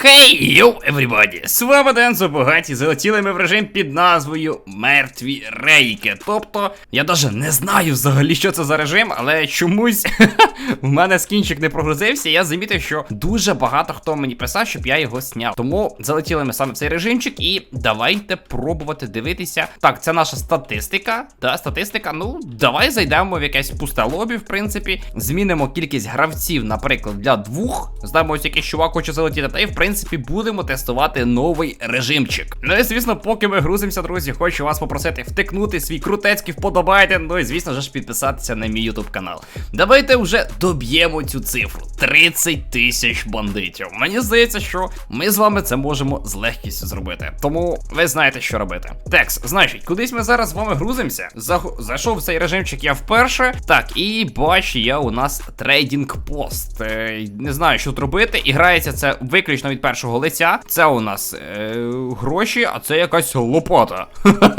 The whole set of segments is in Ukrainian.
Хей, йоу, everybody! З вами Дензо Богаті, залетіли ми в режим під назвою Мертві рейки. Тобто, я навіть не знаю взагалі, що це за режим, але чомусь в мене скінчик не прогрузився, я замітив, що дуже багато хто мені писав, щоб я його сняв. Тому залетіли ми саме в цей режимчик, і давайте пробувати дивитися. Так, це наша статистика. Та статистика, ну, давай зайдемо в якесь пусте лобі, в принципі. Змінимо кількість гравців, наприклад, для двох. Знаємо, ось якийсь чувак хоче залетіти. Та і в принципі будемо тестувати новий режимчик. Ну і звісно, поки ми грузимося, друзі, хочу вас попросити втикнути свій крутецький вподобайте. Ну і звісно ж підписатися на мій ютуб канал. Давайте вже доб'ємо цю цифру: 30 тисяч бандитів. Мені здається, що ми з вами це можемо з легкістю зробити. Тому ви знаєте, що робити. Текс, значить, кудись ми зараз з вами грузимося. Зайшов в цей режимчик я вперше. Так, і бачу я у нас трейдинг пост. Е, не знаю, що тут робити. І грається це виключно від першого лиця. Це у нас е, гроші, а це якась лопата.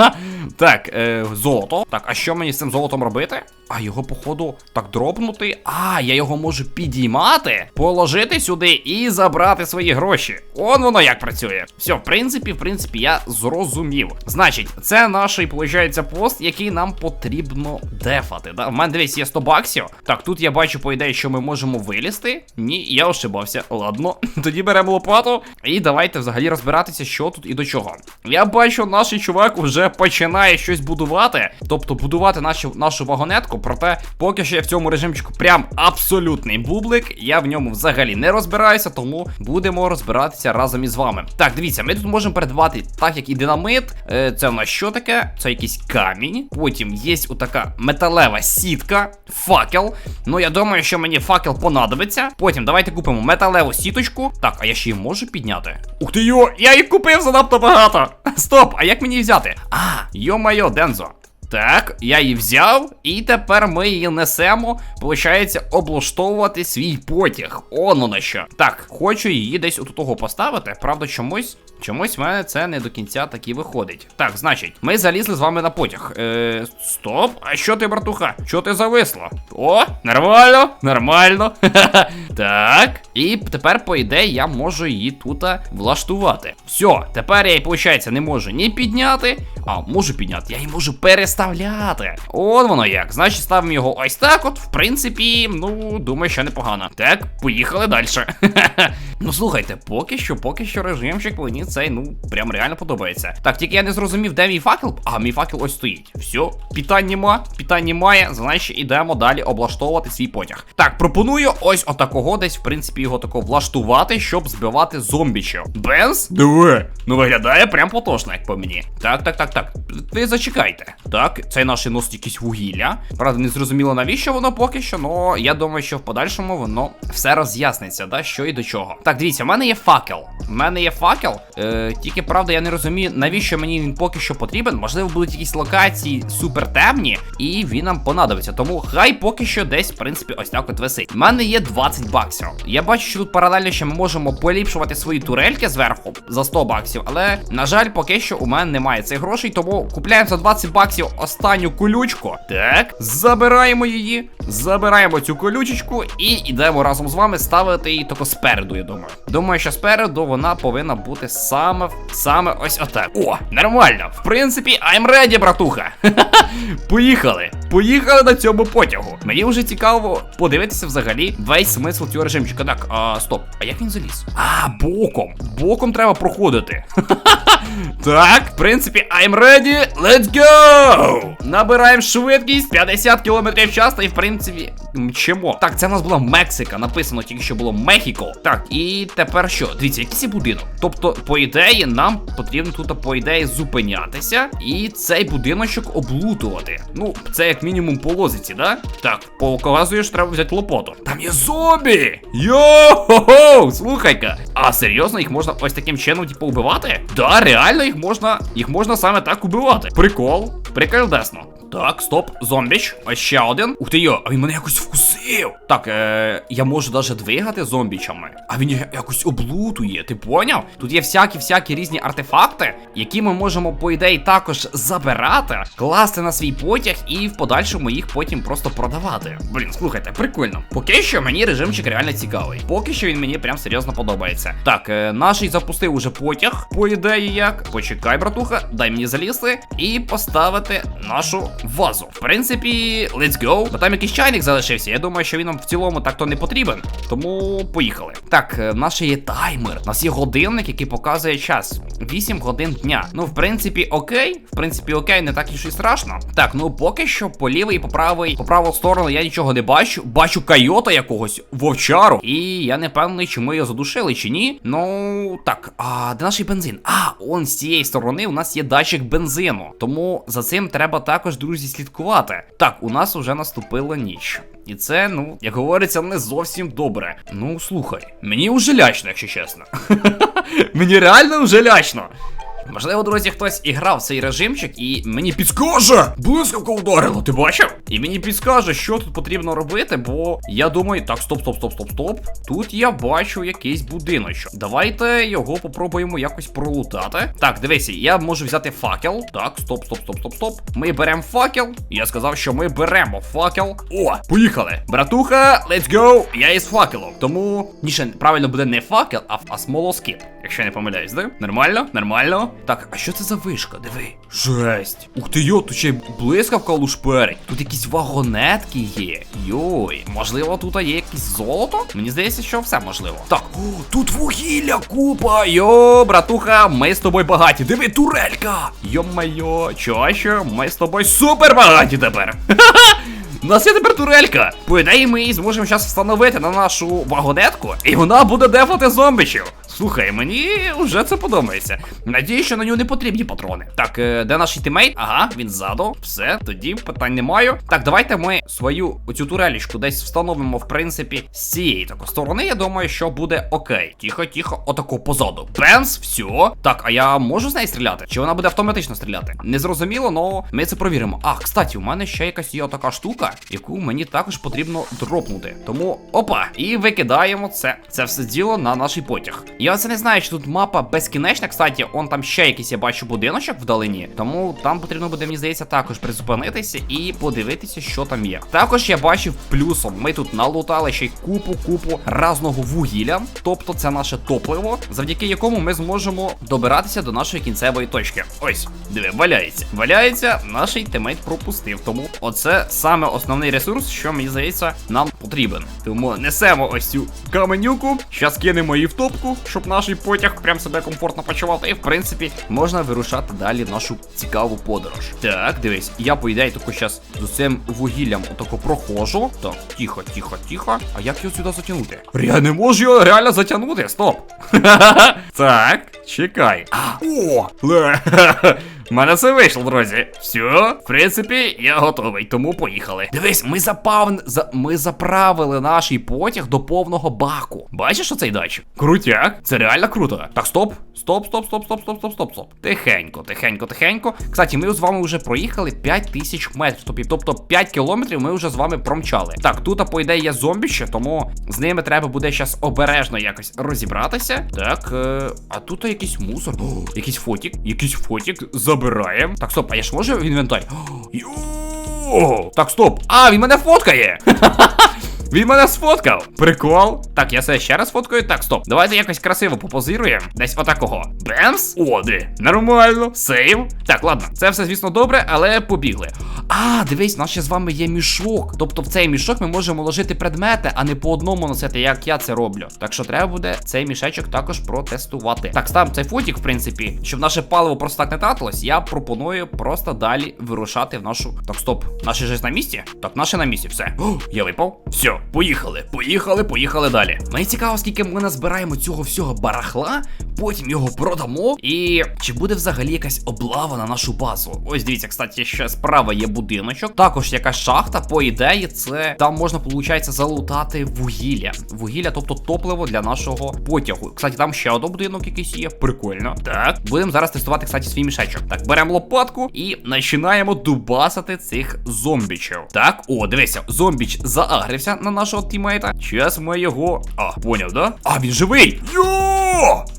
так, е, золото. Так, а що мені з цим золотом робити? А його, походу, так дропнути. А, я його можу підіймати, положити сюди і забрати свої гроші. Он воно як працює. Все, в принципі, в принципі, я зрозумів. Значить, це наш, виходить, пост, який нам потрібно дефати. Да? В мене дивись, є 100 баксів. Так, тут я бачу, по ідеї, що ми можемо вилізти. Ні, я ошибався. Ладно, тоді беремо лопату. І давайте взагалі розбиратися, що тут і до чого. Я бачу, наш чувак вже починає щось будувати. Тобто будувати нашу, нашу вагонетку. Проте, поки що я в цьому режимчику прям абсолютний бублик. Я в ньому взагалі не розбираюся, тому будемо розбиратися разом із вами. Так, дивіться, ми тут можемо передавати, так як і динамит. Е, це у нас що таке? Це якийсь камінь. Потім є отака металева сітка, факел. Ну, я думаю, що мені факел понадобиться. Потім давайте купимо металеву сіточку. Так, а я ще її можу підняти? Ух ти йо, я їх купив занадто багато. Стоп, а як мені взяти? А, йо-майо, Дензо. Так, я її взяв, і тепер ми її несемо, получається, облаштовувати свій потяг. Оно на що. Так, хочу її десь от того поставити. Правда, чомусь. Чомусь в мене це не до кінця таки виходить. Так, значить, ми залізли з вами на потяг. Е, Стоп, а що ти, братуха? Що ти зависла? О, нормально, нормально. так. І тепер, по ідеї, я можу її тут влаштувати. Все, тепер я її, виходить, не можу ні підняти, а можу підняти, я її можу переставляти. От воно як. Значить, ставимо його ось так. От, в принципі, ну, думаю, що непогано. Так, поїхали далі. ну слухайте, поки що, поки що режимчик мені цей, ну, прям реально подобається. Так, тільки я не зрозумів, де мій факел. А, мій факел ось стоїть. Все, питань нема, питань немає. Значить, ідемо далі облаштовувати свій потяг. Так, пропоную ось отакого десь, в принципі, його тако влаштувати, щоб збивати зомбічів. Бенз? Диви. Ну виглядає прям потошно, як по мені. Так, так, так, так. Ви зачекайте. Так, цей наш носить якісь вугілля. Правда, не зрозуміло навіщо воно поки що, але я думаю, що в подальшому воно все роз'ясниться, да, що і до чого. Так, дивіться, в мене є факел. В мене є факел. Е, тільки правда, я не розумію, навіщо мені він поки що потрібен. Можливо, будуть якісь локації супер темні, і він нам понадобиться. Тому хай поки що десь, в принципі, ось так от висить. У мене є 20 баксів. Я бачу, що тут паралельно ще ми можемо поліпшувати свої турельки зверху за 100 баксів. Але, на жаль, поки що у мене немає цих грошей, тому купляємо за 20 баксів останню колючку. Так, забираємо її, забираємо цю колючечку і йдемо разом з вами ставити її тако спереду, я думаю. Думаю, що спереду вона повинна бути саме саме ось отак. О, нормально. В принципі, I'm ready, братуха. Поїхали. Поїхали на цьому потягу. Мені вже цікаво подивитися взагалі весь смисл цього режимчика. Так, а, стоп. А як він заліз? А, боком. Боком треба проходити. Так, в принципі, I'm ready. Let's go! Набираємо швидкість 50 км в час, і в принципі мчимо. Так, це в нас була Мексика. Написано тільки що було Мехіко. Так, і тепер що? Дивіться, якийсь будинок. Тобто, по ідеї, нам потрібно тут, по ідеї, зупинятися і цей будиночок облутувати. Ну, це як мінімум по лозиці, да? Так, показує, що треба взяти лопату. Там є зомбі! Йо-хо-хо! Слухай-ка. А серйозно, їх можна ось таким чином, типу, убивати? Да, реально їх можна. Їх можна саме так убивати. Прикол. Прикольдесно. Так, стоп, зомбіч. Ось ще один. Ух ти йо, а він мене якось вкусив. Так, е, я можу навіть двигати зомбічами. А він якось облутує, ти поняв? Тут є всякі-всякі різні артефакти, які ми можемо, по ідеї, також забирати, класти на свій потяг і в подальшому їх потім просто продавати. Блін, слухайте, прикольно. Поки що мені режимчик реально цікавий. Поки що він мені прям серйозно подобається. Так, е, наший запустив уже потяг, по ідеї як. Почекай, братуха, дай мені залізти і поставити нашу вазу. В принципі, let's go. Бо там якийсь чайник залишився. Я думаю, що він нам в цілому так-то не потрібен. Тому поїхали. Так, е, наш є таймер. У нас є годинник, який показує час. 8 годин дня. Ну, в принципі, окей. В принципі, окей, не так і що страшно. Так, ну поки що по лівій і по правій, по праву сторону я нічого не бачу. Бачу койота якогось вовчару. І я не впевнений, чи ми його задушили, чи ні. Ну так, а де наш бензин? А, он з цієї сторони у нас є датчик бензину. Тому за цим треба також, друзі, слідкувати. Так, у нас уже наступила ніч. І це, ну, як говориться, не зовсім добре. Ну, слухай, мені уже лячно, якщо чесно. мені реально вже лячно. Можливо, друзі, хтось і грав цей режимчик і мені підскаже! Блискавка ударила, ти бачив? І мені підскаже, що тут потрібно робити, бо я думаю, так, стоп, стоп, стоп, стоп, стоп. Тут я бачу якийсь будиночок. Давайте його попробуємо якось пролутати. Так, дивися, я можу взяти факел. Так, стоп, стоп, стоп, стоп, стоп. Ми беремо факел. Я сказав, що ми беремо факел. О, поїхали. Братуха, let's go. Я із факелом. Тому ніше правильно буде не факел, а, а смолоскип. Якщо я не помиляюсь, да? Нормально? Нормально. Так, а що це за вишка? Диви. Жесть. Ух ти йо, тут ще й блискавка лушперить. Тут якісь вагонетки є. Йой, можливо, тут є якесь золото? Мені здається, що все можливо. Так, о, тут вугілля купа. Йо, братуха, ми з тобою багаті. Диви, турелька. Йо-майо, чо що? Ми з тобою супер багаті тепер. У нас є тепер турелька. По ідеї, ми її зможемо зараз встановити на нашу вагонетку, і вона буде дефати зомбічів. Слухай, мені вже це подобається. Надію, що на нього не потрібні патрони. Так, е, де наш тімейт? Ага, він ззаду. Все, тоді питань не маю. Так, давайте ми свою оцю турелічку десь встановимо, в принципі, з цієї такої сторони. Я думаю, що буде окей. Тихо, тихо, отако позаду. Бенс, все. Так, а я можу з неї стріляти? Чи вона буде автоматично стріляти? Незрозуміло, але ми це провіримо. А, кстати, у мене ще якась є така штука, яку мені також потрібно дропнути. Тому опа, і викидаємо це. Це все діло на наш потяг. Я це не знаю, чи тут мапа безкінечна. Кстати, он там ще якийсь я бачу будиночок вдалині. Тому там потрібно буде, мені здається, також призупинитися і подивитися, що там є. Також я бачив плюсом. Ми тут налутали ще й купу, купу разного вугілля. Тобто це наше топливо, завдяки якому ми зможемо добиратися до нашої кінцевої точки. Ось, диви, валяється. Валяється, наш тимейт пропустив. Тому оце саме основний ресурс, що мені здається, нам потрібен. Тому несемо ось цю каменюку. Щас кинемо її в топку, щоб наш потяг прям себе комфортно почував. І в принципі можна вирушати далі нашу цікаву подорож. Так, дивись, я по ідеї тако щас з цим вугіллям отако проходжу. Так, тихо, тихо, тихо. А як його сюди затягнути? Я не можу його реально затягнути. Стоп. так, чекай. О! У мене все вийшло, друзі. Все, в принципі, я готовий, тому поїхали. Дивись, ми запав... за... ми заправили наш потяг до повного баку. Бачиш оцей датчик? Крутяк. Це реально круто. Так, стоп. Стоп, стоп, стоп, стоп, стоп, стоп, стоп, стоп. Тихенько, тихенько, тихенько. Кстати, ми з вами вже проїхали 5 тисяч метрів. Тобто, тобто 5 кілометрів ми вже з вами промчали. Так, тут, по ідеї, є зомбіще, тому з ними треба буде зараз обережно якось розібратися. Так, е а тут якийсь мусор. О, якийсь фотік, якийсь фотік. Забираємо. Так, стоп, а я ж можу в інвентарі? Йоу! О, Так, стоп. А, він мене фоткає! Він мене сфоткав. Прикол. Так, я себе ще раз фоткаю. Так, стоп. Давайте якось красиво попозируємо. Десь отакого. Бемс. О, де. Нормально. Сейв. Так, ладно. Це все, звісно, добре, але побігли. А, дивись, у нас ще з вами є мішок. Тобто в цей мішок ми можемо ложити предмети, а не по одному носити, як я це роблю. Так що треба буде цей мішечок також протестувати. Так, ставимо цей фотік, в принципі, щоб наше паливо просто так не тратилось. Я пропоную просто далі вирушати в нашу. Так, стоп. Наше ж на місці? Так, наше на місці, все. О, я випав. Все. Поїхали, поїхали, поїхали далі. Мені цікаво, скільки ми назбираємо цього всього барахла, потім його продамо. І чи буде взагалі якась облава на нашу базу? Ось дивіться, кстати, ще справа є будиночок. Також якась шахта, по ідеї, це там можна, виходить, залутати вугілля. Вугілля, тобто топливо для нашого потягу. Кстати, там ще один будинок якийсь є. Прикольно. Так, будемо зараз тестувати, кстати, свій мішечок. Так, беремо лопатку і починаємо дубасити цих зомбічів. Так, о, дивися, зомбіч заагрився на нашого тімейта. Зараз ми його. А, поняв, да? А, він живий! Йо!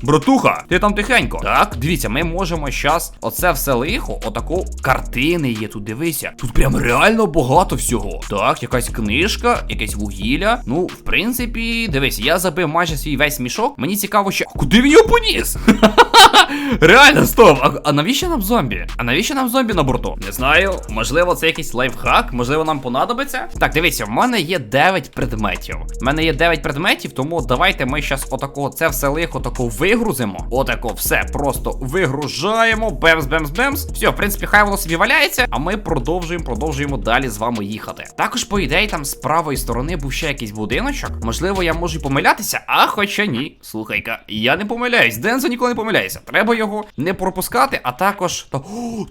Братуха, ти там тихенько. Так, дивіться, ми можемо щас оце все лихо, отако картини є тут, дивися. Тут прям реально багато всього. Так, якась книжка, якесь вугілля. Ну, в принципі, дивись, я забив майже свій весь мішок. Мені цікаво, що. Куди він його поніс? Реально, стоп. А, а навіщо нам зомбі? А навіщо нам зомбі на борту? Не знаю. Можливо, це якийсь лайфхак, можливо, нам понадобиться. Так, дивіться, в мене є 9 предметів. В мене є 9 предметів, тому давайте ми зараз отако це все лихо тако вигрузимо. Отако все просто вигружаємо. Бемс, бемс, бемс. Все, в принципі, хай воно собі валяється, а ми продовжуємо, продовжуємо далі з вами їхати. Також, по ідеї, там з правої сторони був ще якийсь будиночок. Можливо, я можу помилятися, а хоча ні. Слухай-ка, я не помиляюсь. Дензо ніколи не помиляється. Треба його не пропускати, а також. Та...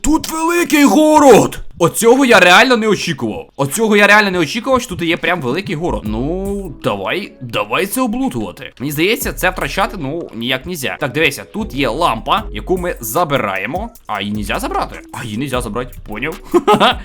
Тут великий город! Оцього я реально не очікував. Оцього я реально не очікував, що тут є прям великий город. Ну, давай, давай це облутувати. Мені здається, це втрачати, ну, ніяк нельзя. Так, дивися, тут є лампа, яку ми забираємо. А її нельзя забрати? А її нельзя забрати, поняв?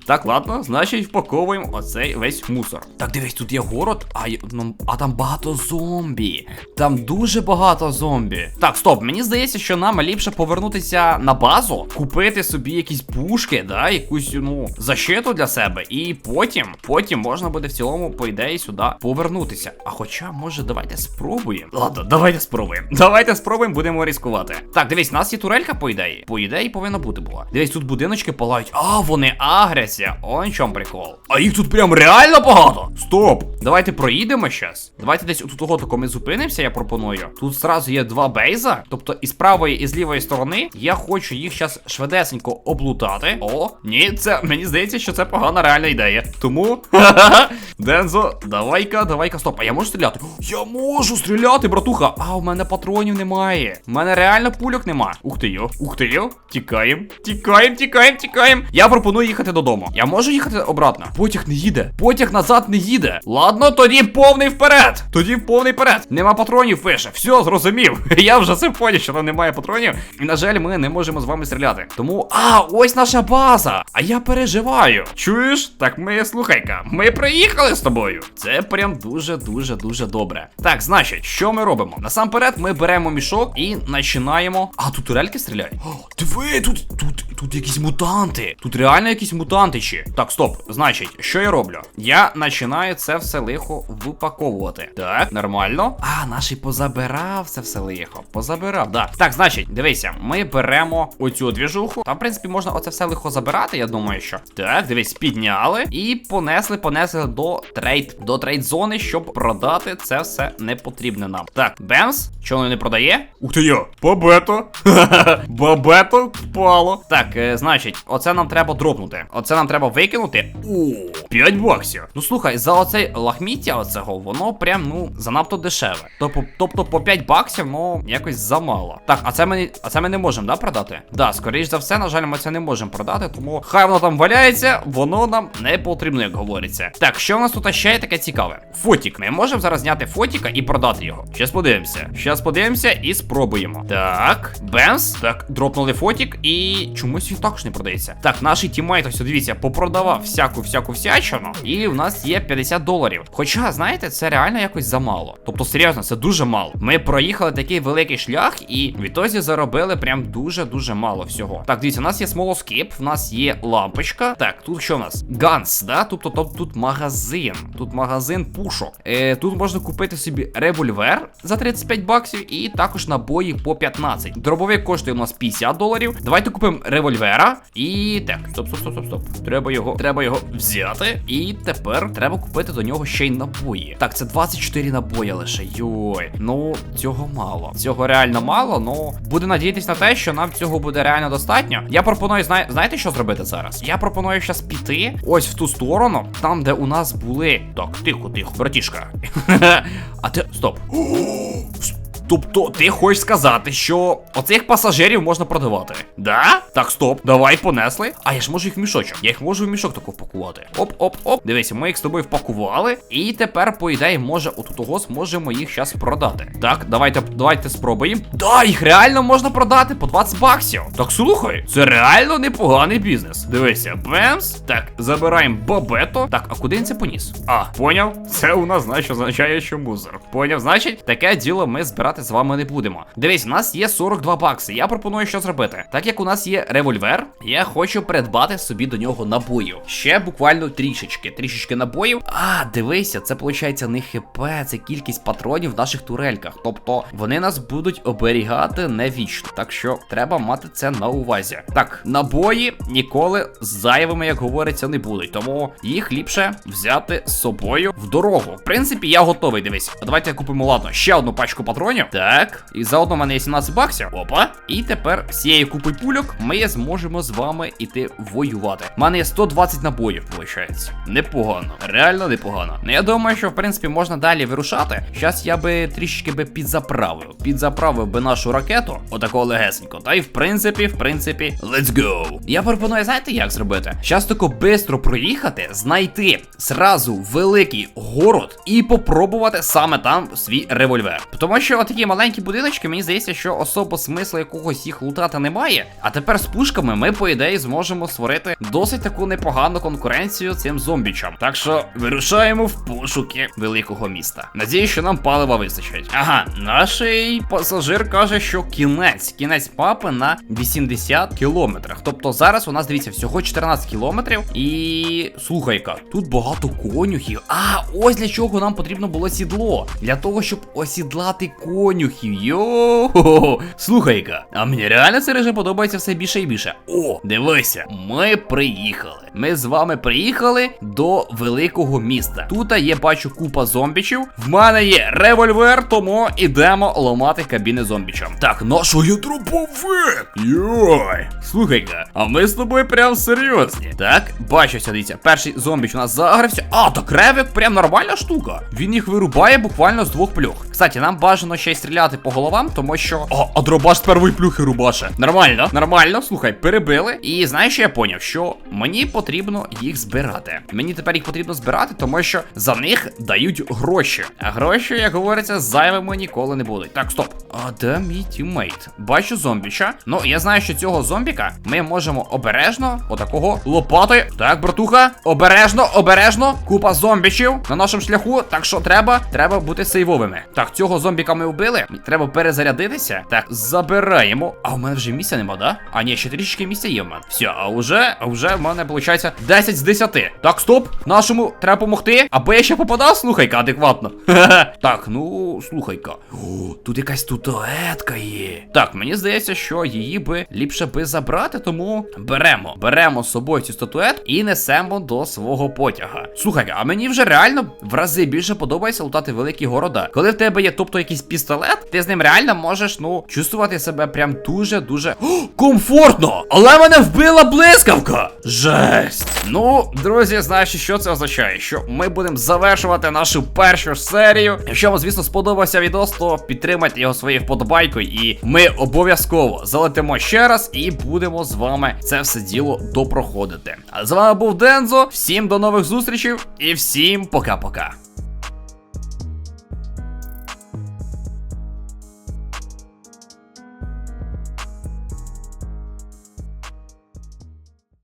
так, ладно, значить, впаковуємо оцей весь мусор. Так, дивись, тут є город, а, ну, а там багато зомбі. Там дуже багато зомбі. Так, стоп, мені здається, що нам ліпше повернутися на базу, купити собі якісь пушки, да, якусь, ну, защиту для себе. І потім, потім можна буде в цілому, по ідеї, сюди повернутися. А хоча, може, давайте спробуємо. Ладно, давайте спробуємо. Давайте спробуємо, будемо ризикувати. Так, дивись, у нас є турелька, по ідеї. По ідеї повинна бути була. Дивись, тут будиночки палають. А, вони агряться. Он чом прикол. А їх тут прям реально багато. Стоп! Давайте проїдемо щас. Давайте десь тут того ми зупинимося, я пропоную. Тут зразу є два бейза. Тобто і з правої, і з лівої сторони. Я хочу їх щас швидесенько облутати. О, ні, це мені здається, що це погана реальна ідея. Тому. Дензо, давай-ка, давай-ка, стоп. А я можу стріляти? Я можу стріляти, братуха. А у мене патронів немає. У мене реально пульок нема. Ух ти йо, ух ти йо. Тікаємо, тікаємо, тікаємо, тікаємо. Я пропоную їхати додому. Я можу їхати обратно. Потяг не їде. Потяг назад не їде. Ладно, тоді повний вперед. Тоді повний вперед. Нема патронів, пише. Все, зрозумів. Я вже це поняв, що там немає патронів. І на жаль, ми не можемо з вами стріляти. Тому, а, ось наша база. А я переживаю. Чуєш? Так ми слухай-ка, ми приїхали з тобою. Це прям дуже, дуже, добре. Так, значить, що ми робимо? Насамперед, ми беремо мішок і починаємо. А, тут турельки стріляють. О, диви, тут, тут, тут якісь мутанти. Тут реально якісь мутанти ще. Так, стоп. Значить, що я роблю? Я починаю це все лихо випаковувати. Так, нормально. А, наш і позабирав це все лихо. Позабирав, да. Так, значить, дивися, ми беремо оцю двіжуху. Там, в принципі, можна оце все лихо забирати, я думаю, що. Так, дивись, підняли і понесли, понесли до трейд, до трейд зони, щоб продати це все непотрібне нам. Так, Бемс, що воно не продає? Ух ти йо, бабето. Бабето впало. Так, е, значить, оце нам треба дропнути. Оце нам треба викинути. О, 5 баксів. Ну слухай, за оцей лахміття оцього, воно прям, ну, занадто дешеве. Тобто, тобто по 5 баксів, ну, якось замало. Так, а це ми, а це ми не можемо, да, продати? Да, скоріш за все, на жаль, ми це не можемо продати, тому хай воно там валяється, воно нам не потрібно, як говориться. Так, що в нас тут ще є таке цікаве? Фотік. Ми можемо зараз зняти фотіка і продати його. Щас подивимося. Щас подивимося і спробуємо. Так, бемс. Так, дропнули фотік, і чомусь він також не продається. Так, наш тімейт, ось дивіться, попродавав всяку всяку всячину, і в нас є 50 доларів. Хоча, знаєте, це реально якось замало. Тобто, серйозно, це дуже мало. Ми проїхали такий великий шлях, і відтоді заробили прям дуже-дуже мало всього. Так, дивіться, у нас є смолоскип, в нас є лампочка. Так, тут що у нас? Ганс, да? Тобто, тобто тут магазин. Тут магазин пушок. Е, тут можна купити собі револьвер за 35 баксів і також набої по 15. Дробовик коштує у нас 50 доларів. Давайте купимо револьвера. І так, стоп, стоп, стоп, стоп, стоп. Треба його, треба його взяти. І тепер треба купити до нього ще й набої. Так, це 24 набої лише. Йой. Ну, цього мало. Цього реально мало, ну буде надіятись на те, що нам цього буде реально достатньо. Я пропоную, знає, знаєте, що зробити зараз? Я пропоную зараз піти ось в ту сторону, там, де у нас були. Так, тихо, тихо, братішка. а ти. Стоп. Тобто, ти хочеш сказати, що оцих пасажирів можна продавати? Да? Так, стоп, давай понесли. А я ж можу їх в мішочок. Я їх можу в мішок тако впакувати. Оп-оп-оп. Дивися, ми їх з тобою впакували. І тепер, по ідеї, може, отутого зможемо їх зараз продати. Так, давайте, давайте спробуємо. Да, їх реально можна продати по 20 баксів. Так слухай, це реально непоганий бізнес. Дивися, бемс. Так, забираємо бабето. Так, а куди він це поніс? А, поняв? Це у нас, значить, означає, що мусор. Поняв, значить, таке діло ми збирати з вами не будемо. Дивись, у нас є 42 бакси. Я пропоную що зробити. Так як у нас є револьвер, я хочу придбати собі до нього набою. Ще буквально трішечки. Трішечки набоїв. А, дивися, це виходить не хп, це кількість патронів в наших турельках. Тобто вони нас будуть оберігати не вічно. Так що треба мати це на увазі. Так, набої ніколи зайвими, як говориться, не будуть. Тому їх ліпше взяти з собою в дорогу. В принципі, я готовий. Дивись. Давайте купимо, ладно, ще одну пачку патронів. Так, і заодно в мене є 17 баксів. Опа. І тепер всією купою пульок ми зможемо з вами іти воювати. У мене є 120 набоїв, виходить. Непогано. Реально непогано. Ну я думаю, що в принципі можна далі вирушати. Щас я би трішечки би підзаправив. Підзаправив би нашу ракету, отакого легесенько. Та й в принципі, в принципі, let's go. Я пропоную, знаєте, як зробити? Щас тако бистро проїхати, знайти зразу великий город і попробувати саме там свій револьвер. Тому що отакі маленькі будиночки, мені здається, що особо смисла якогось їх лутати немає. А тепер з пушками ми, по ідеї, зможемо створити досить таку непогану конкуренцію цим зомбічам. Так що вирушаємо в пошуки великого міста. Надіюсь, що нам палива вистачить. Ага, наш пасажир каже, що кінець, кінець мапи на 80 кілометрах. Тобто зараз у нас дивіться всього 14 кілометрів. І слухай-ка, тут багато конюхів. А, ось для чого нам потрібно було сідло. Для того, щоб осідлати конюхів. Йо. Слухай-ка, а мені реально цей режим подобається все більше і більше. О, дивися, ми приїхали. Ми з вами приїхали до великого міста. Тут є, бачу, купа зомбічів. В мене є револьвер, тому ідемо ламати кабіни зомбічам. Так, нашого є дробовик. Йой. Слухай-ка, а ми з тобою прям серйозні. Так, бачуся, дивіться, перший зомбіч у нас загрався. А, так ревик прям нормальна штука. Він їх вирубає буквально з двох плюх. Кстати, нам бажано ще й стріляти по головам, тому що. О, а дробаш з первої плюхи рубаше. Нормально, нормально, слухай, перебили. І знаєш, що я поняв, що мені потрібно їх збирати. Мені тепер їх потрібно збирати, тому що за них дають гроші. А гроші, як говориться, зайвими ніколи не будуть. Так, стоп. А де мій тіммейт? Бачу зомбіча. Ну, я знаю, що цього зомбіка ми можемо обережно, отакого лопати. Так, братуха, обережно, обережно. Купа зомбічів на нашому шляху. Так що треба, треба бути сейвовими. Так, цього зомбіка ми вбили. Треба перезарядитися. Так, забираємо. А у мене вже місця нема, да? А ні, ще трішки місця є в мене. Все, а вже, а вже в мене виходить 10 з 10. Так, стоп. Нашому треба допомогти. Аби я ще попадав, слухай-ка, адекватно. Так, ну, слухай-ка. О, тут якась туалетка є. Так, мені здається, що її би ліпше би забрати, тому беремо. Беремо з собою цю статует і несемо до свого потяга. Слухай, а мені вже реально в рази більше подобається лутати великі города. Коли в тебе є, тобто, якийсь пістолет, ти з ним реально можеш, ну, чувствувати себе прям дуже-дуже комфортно. Але мене вбила блискавка. Жесть. Ну, друзі, знаєш, що це означає? Що ми будемо завершувати нашу першу серію. Якщо вам, звісно, сподобався відос, то підтримайте його своєю вподобайкою, і ми обов'язково залетимо ще раз і будемо з вами це все діло допроходити. А з вами був Дензо. Всім до нових зустрічей і всім пока-пока.